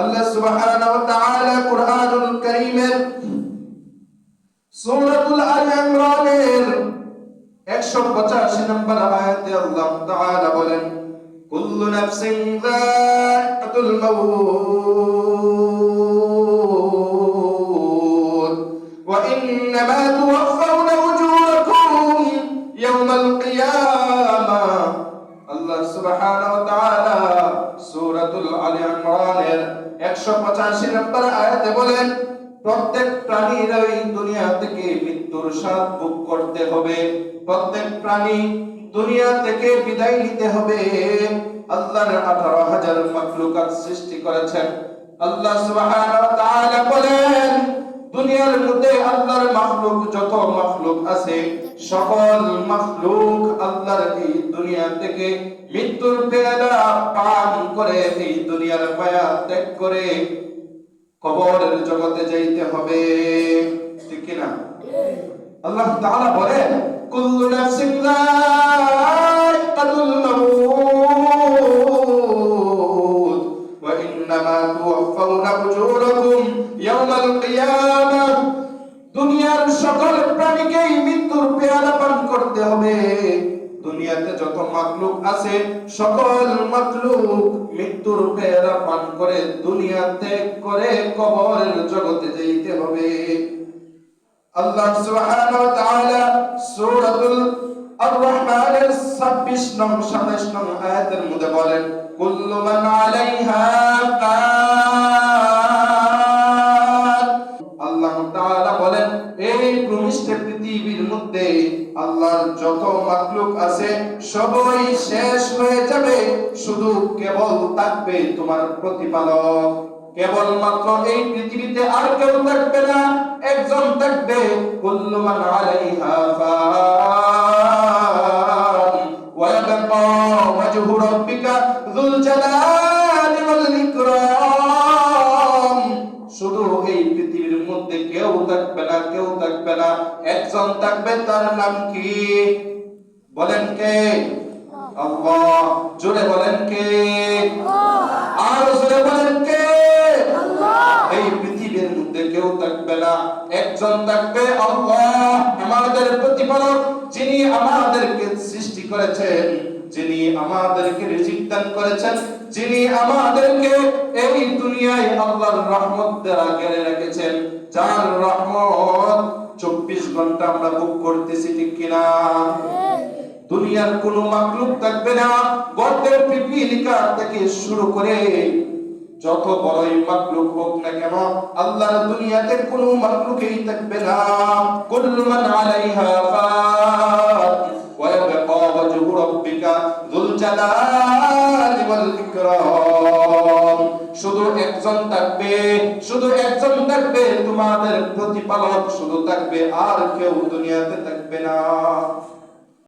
আল্লাহ সুবহানাহু ওয়া তাআলা কুরআনুল কারীমের সূরাতুল আল ইমরানের 185 নম্বর আয়াতে আল্লাহ তাআলা বলেন, কুল্লু নাফসিন যায়িকাতুল মাউত, ওয়া ইন্নামা তুওয়াফাউনা আয়াতে বলেন, প্রত্যেক প্রাণীর এই দুনিয়া থেকে মৃত্যুর স্বাদ ভোগ করতে হবে। প্রত্যেক প্রাণী দুনিয়া থেকে বিদায় নিতে হবে। আল্লাহর 18000 মাখলুকাত সৃষ্টি করেছেন। আল্লাহ সুবহানাহু ওয়া তাআলা বলেন, দুনিয়ার মধ্যে আল্লাহর মাখলুক যত মাখলুক আছে, সকল মাখলুক আল্লাহর এই দুনিয়া থেকে মৃত্যুর পেয়ালা পান করে, এই দুনিয়ার মায়া ত্যাগ করে কবরের জগতে যাইতে হবে। ঠিক কি না আল্লাহ তাআলা কুল্লু নাফসিন মাউত ওয়া ইন্নামা তুওয়াফাউনা উজুরাকুম ইয়াওমাল কিয়ামাহ দুনিয়ার সকল প্রাণীকেই মৃত্যুর পেয়ালা পান করতে হবে। মাকলুক আছে, সকল মাকলুক মৃত্যুর পেয়ালা পান করে, দুনিয়া ত্যাগ করে, কবরের জগতে যেতে হবে। আল্লাহ সুবহানাহু ওয়া তাআলা সূরাতুল আর-রহমানের 26 নং 27 নং আয়াতের মধ্যে বলেন, কুল্লু মান আলাইহা আল্লাহ তাআলা বলেন, এই ভূমিষ্ঠ পৃথিবীর মধ্যে আল্লাহর যত মাখলুক আছে, সবই শেষ হয়ে যাবে। শুধু কেবল থাকবে তোমার প্রতিপালক। কেবলমাত্র এই পৃথিবীতে আর কেউ থাকবে না, একজন থাকবে কুল্লু মান আলাইহা ফান একজন থাকবে তার নাম কি? বলেন কে? আল্লাহ। জোরে বলেন কে? আর জোরে বলেন কে? এই পৃথিবীর মধ্যে কেউ থাকবে না। একজন থাকবে আল্লাহ। আমাদের প্রতিপালক যিনি আমাদেরকে সৃষ্টি করেছেন, যিনি আমাদেরকে রিজিক দান করেছেন, যিনি আমাদেরকে এই দুনিয়ায় আল্লাহর রহমত দ্বারা রেখেছেন, যার রহমত চব্বিশ ঘণ্টা আমরা করতেছি, ঠিক কিনা? দুনিয়ার কোনো মাকলুক থাকবে না, গর্তের পিপিলিকা থেকে শুরু করে যত বড়ই মাকলুক হোক না কেন, আল্লাহর দুনিয়াতে কোনো মাকলুকই থাকবে না। কুল্লু মান আলাইহা ফান শুধু একজন থাকবে, শুধু একজন থাকবে, তোমাদের প্রতিপালক শুধু থাকবে, আর কেউ দুনিয়াতে থাকবে না।